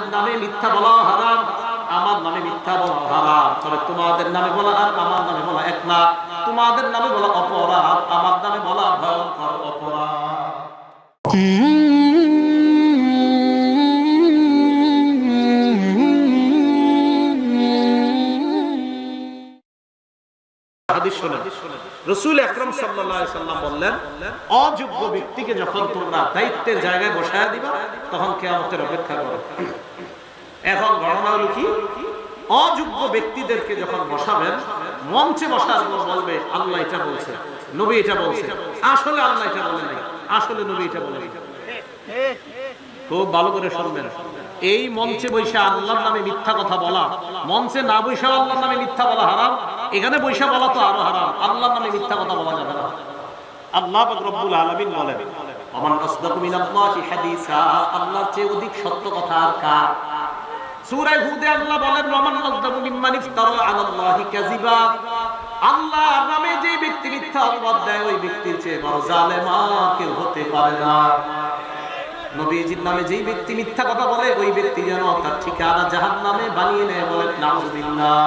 তোমাদের নামে মিথ্যা বলা হারাম, আমার নামে মিথ্যা বলা হারাম। তবে তোমাদের নামে বলা আর আমার নামে বলা এক না। তোমাদের নামে বলা অপরাধ, আমার নামে বলা ভয়ঙ্কর অপরাধ। রসুল আকরাম সাল্লাম বললেন, অযোগ্য ব্যক্তিকে যখন তোমরা দায়িত্বের জায়গায় বসায় দিবা, তখন কিয়ামতের অপেক্ষা করো। এখন ঘটনা হলো কি? অযোগ্য ব্যক্তিদেরকে যখন বসাবেন, মঞ্চে বসার পর বলবে, আল্লাহ এটা বলছে, নবী এটা বলছে। আসলে আল্লাহ এটা বলে নাই, আসলে নবী এটা বলে খুব ভালো করে শুনবেন। এই মঞ্চে বৈশা আল্লাহর নামে মিথ্যা কথা বলা, মঞ্চে না বৈশা আল্লাহর নামে মিথ্যা বলা হারাম। এখানে বৈশা বলা তো আরও হারাম। আল্লাহর নামে মিথ্যা কথা বলা যাবে না। আল্লাহ রব্বুল আলামিন বলেন আল্লাহ নামে যে ব্যক্তি মিথ্যা দেয়, ওই ব্যক্তির চেয়ে কেউ হতে পারে না। নামে যেই ব্যক্তি মিথ্যা কথা বলে, ওই ব্যক্তি যেন তার ঠিকানা জাহান নামে বানিয়ে নেয় বলে নাউজুবিল্লাহ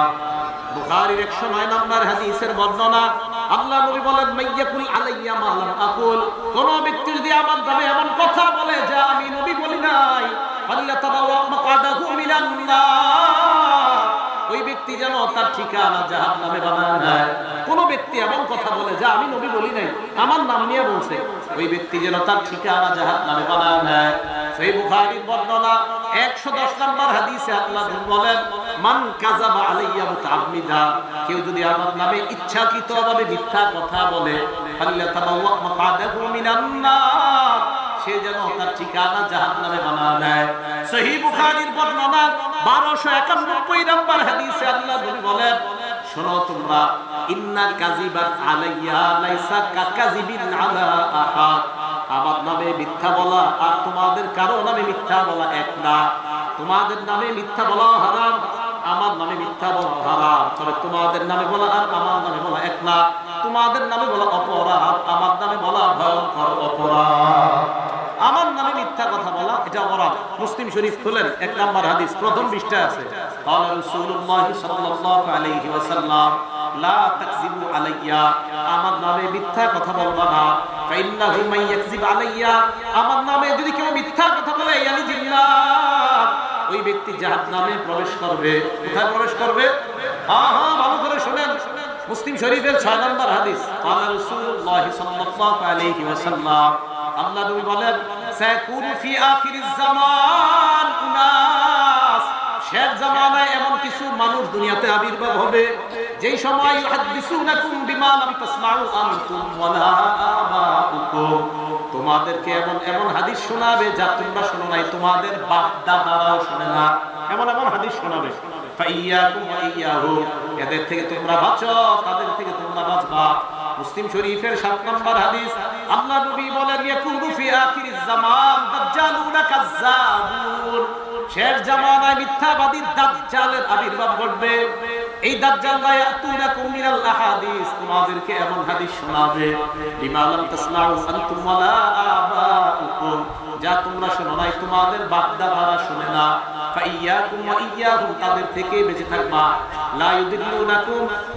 বুখারীর 109 নম্বর হাদিসের বর্ণনা, আল্লাহ নবী বলেন, মাইয়াকুল আলাইয়া আকুল। কোন ব্যক্তি যদি আমার নামে এমন কথা বলে যা আমি নবী বলি নাই মাকাদাহু মিনান নার। ওই ব্যক্তি যেন তার ঠিকানা জাহান নামে বানায় নেয়। কোন ব্যক্তি এমন কথা বলে আমি নবী বলি নাই, আমার নাম নিয়ে বলছে। ওই ব্যক্তি যেন তার ঠিকানা জাহান নামে বানায় নেয়। সেই বুখারীর বর্ণনা 110 নম্বর হাদিসে আল্লাহ বলেন মান কাযাবা আলাইয়া মুতাআম্মিদা, কেউ যদি আমার নামে ইচ্ছাকৃতভাবে মিথ্যা কথা বলে ফাল্লাতাবাওয়া মাকাদাহু মিনান নার, সে যেন তার ঠিকানা জাহান্নামে বানা নেয় সহিহ বুখারীর বর্ণনা 1291 নম্বর হাদিসে আল্লাহ নবী বলেন, শোনো তোমরা ইন্না কাযিবাত আলাইয়া লাইসা কাকাযিবিন আলা আহাদ। আমার নামে মিথ্যা বলা আর তোমাদের কারও নামে মিথ্যা বলা এক না। তোমাদের নামে মিথ্যা বলা হারাম। আমার নামে মিথ্যা বলা হারাম তবে তোমাদের নামে বলা আর আমার নামে বলা এক না তোমাদের নামে বলা অপরাধ আমার নামে বলা ভয়ঙ্কর অপরাধ আমার নামে মিথ্যা কথা বলা এটা অপরাধ মুসলিম শরীফ খুলেন এক নাম্বার হাদিস প্রথম পৃষ্ঠায় আছে قال رسول الله صلى الله عليه وسلم لا تكذبوا علي আমার নামে মিথ্যা কথা বলবা না فانه من يكذب علي আমার নামে যদি কেউ মিথ্যা নামে প্রবেশ করবে। কোথায় প্রবেশ করবে? হ্যাঁ হ্যাঁ ভালো করে শোনেন। মুসলিম শরীফের ছয় নম্বর হাদিস। আল্লাহ নবী বলেন ফি আখিরিজ জামান শেষ জামানায় এমন কিছু মানুষ দুনিয়াতে আবির্ভাব হবে। যেই সময় ইউহাদ্দিসুনাকুম বিমা লাম তাসমাউ আনতুম তোমাদেরকে এমন এমন হাদিস শোনাবে যা তোমরা শোনো নাই, তোমাদের বাপ দাদারাও শোনে না। এমন এমন হাদিস শোনাবে। এদের থেকে তোমরা বাঁচো, তাদের থেকে তোমরা বাঁচবা। মুসলিম শরীফের 7 নম্বর হাদিস, আল্লাহ নবী বলেন শেষ জামানায় মিথ্যাবাদী দাজ্জালের আবির্ভাব ঘটবে। এই দাজ্জাল লা ইয়াতুনাকুম মিনাল আহাদিস। তোমাদেরকে এমন হাদিস শোনাবে, বিমা লাম তাসমাউ আনতুম যা তোমরা শোনো নাই, তোমাদের বাপ দাদারা শুনে না। তাদের থেকে বেঁচে থাকবা।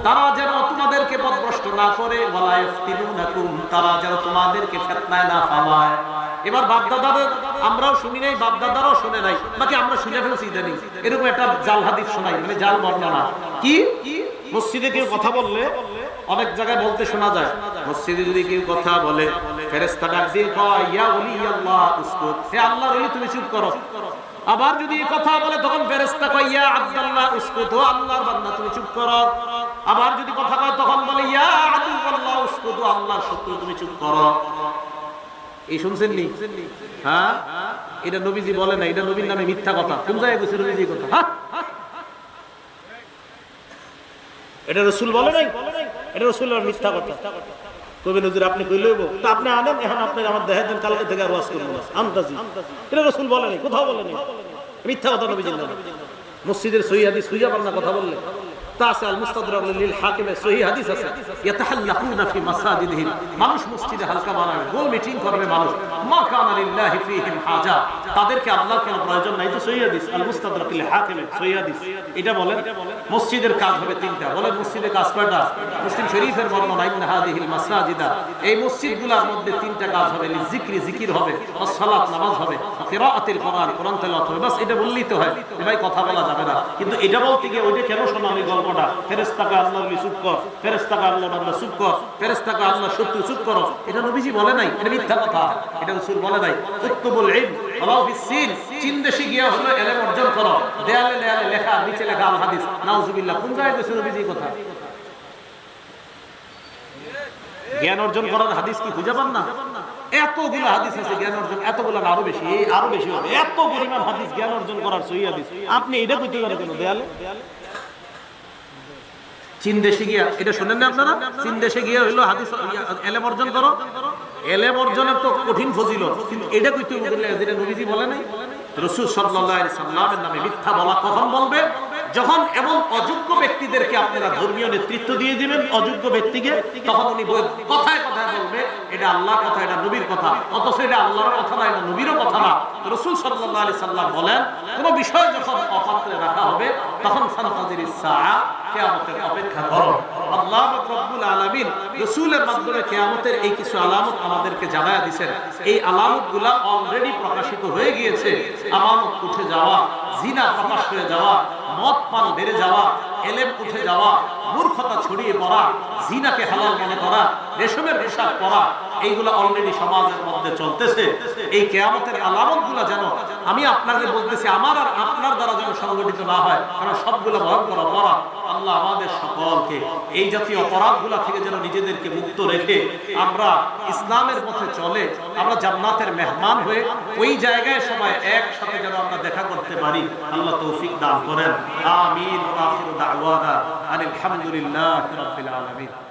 তারা যেন তোমাদেরকে না করে তারা যেন তোমাদেরকে না এবার আমরাও শুনি নাই বাপ দাদারাও শুনে নাই, বাকি আমরা শুনে ফেলছি ইদানিং। এরকম একটা জাল হাদিস শোনাই মানে জাল বর্ণনা। কি? মসজিদে কেউ কথা বললে, অনেক জায়গায় বলতে শোনা যায়। মসজিদে যদি কেউ কথা বলে ফেরেশতা ডাক দিয়ে ইয়া ওলি আল্লাহ উসকুত। হে আল্লাহর ওলি, তুমি চুপ করো। আবার যদি কথা বলে, তখন ফেরেশতা কয়, ইয়া আব্দুল্লাহ, উসকুত আল্লাহর বান্দা, তুমি চুপ করো। আবার যদি কথা কয়, তখন বলে, ইয়া আদুল্লাহ উসকুত আল্লাহর শত্রু, তুমি চুপ করো। এই শুনছেন নি? হ্যাঁ? এটা নবীজি বলে না, এটা নবীর নামে মিথ্যা কথা। কোন জায়গায় গেছে নবীজি কথা? হ্যাঁ? এটা রসুল বলে নাই? এটা রসুল মিথ্যা কথা। কবি নজর আপনি কই লইব? তো আপনি আনেন, এখন আপনি আমার দেহের দেন কালকে থেকে আর ওয়াজ করব আন্দাজি। এটা রসুল বলে নাই কোথাও বলে নাই মিথ্যা কথা নবীজির নামে। মসজিদের সহি হাদিস সুইয়া বান্না কথা বললে। তাছে আল মুস্তাদরাক লিল হাকিমে সহি হাদিস আছে। ইয়াতাহাল্লাকুনা ফি মাসাজিদিহিম। মানুষ মসজিদে হালকা বানাবে গোল মিটিং করবে মানুষ। মা কানা লিল্লাহি ফীহিম হাজা। তাদেরকে আল্লাহর কোনো প্রয়োজন নাই। তো সহি হাদিস আল মুস্তাদরাকিল হাকিমে সহি হাদিস। এটা বলেন, মসজিদের কাজ হবে তিনটা। বলেন মসজিদের কাজ কয়টা? মুসলিম শরীফের বর্ণনা, ইন্না হাদিহিল মাসাজিদা। এই মসজিদগুলোর মধ্যে তিনটা কাজ হবে জিক্রি জিকির হবে সালাত নামাজ হবে, কিরাআতিল কোরআন কোরআন তেলাওয়াত হবে। বাস, এটা বললেই তো হয় ভাই কথা বলা যাবে না। কিন্তু এটা বলতে গিয়ে ওইটা কেন শোনা আমি গল্পটা? ফেরেশতাকে আল্লাহ বলি, চুপ কর। ফেরেশতাকে আল্লাহ বান্দা চুপ কর। ফেরেশতাকে আল্লাহ সত্য চুপ করো। এটা নবীজি বলে নাই, এটা মিথ্যা কথা। এটা রাসূল বলে নাই। উত্তবুল ইলম জ্ঞান অর্জন করার হাদিস কি খুঁজে পান না? এতগুলো হাদিস আছে জ্ঞান অর্জন, এতগুলো আরও বেশি আরও বেশি হবে। এত পরিমাণ হাদিস, জ্ঞান অর্জন করার সহি হাদিস। আপনি এটা কইতে পারেন কেন দেয়ালে? চীন দেশে গিয়া, এটা শুনেন না আপনারা? চীন দেশে গিয়া হইল হাদিস, এলেম অর্জন করো। এলেম অর্জনের তো কঠিন ফজিল এটা কইতে যেটা নবীজি বলে নাই। রসুল সাল্লামের নামে মিথ্যা বলা কখন বলবে? যখন এমন অযোগ্য ব্যক্তিদেরকে আপনারা ধর্মীয় নেতৃত্ব দিয়ে দিবেন, অযোগ্য ব্যক্তিকে, তখন উনি কথায় কথায় বলবে, এটা আল্লাহর কথা, এটা নবীর কথা। অথচ এটা আল্লাহর কথা না, এটা নবীরও কথা না। রসুল সাল্লাল্লাহু আলাইহি সাল্লাম বলেন, কোন বিষয় যখন অপাত্রে রাখা হবে, তখন ফান্তাজির ইসসাআ কিয়ামতের অপেক্ষা করো। আল্লাহ রব্বুল আলামিন রাসূলের মাধ্যমে কিয়ামতের এই কিছু আলামত আমাদেরকে জানায়া দিবেন এই আলামতগুলো অলরেডি প্রকাশিত হয়ে গিয়েছে। আমানত উঠে যাওয়া, জিনা প্রকাশ হয়ে যাওয়া, মদ পান বেড়ে যাওয়া, এলেম উঠে যাওয়া, মূর্খতা ছড়িয়ে পড়া, জিনাকে হালাল মনে করা, রেশমের পোশাক পরা, এইগুলো অলরেডি সমাজের মধ্যে চলতেছে। এই কেয়ামতের আলামতগুলো যেন আমি আপনাকে বলতেছি, আমার আর আপনার দ্বারা যেন সংগঠিত না হয়, কারণ সবগুলো ভয়ঙ্কর অপরাধ আল্লাহ আমাদের সকলকে এই জাতীয় অপরাধগুলা থেকে যেন নিজেদেরকে মুক্ত রেখে আমরা ইসলামের পথে চলে, আমরা জান্নাতের মেহমান হয়ে ওই জায়গায় সবাই একসাথে যেন আমরা দেখা করতে পারি। আল্লাহ তৌফিক দান করেন। আমিন। দাওয়ানা। রাব্বিল আলামিন।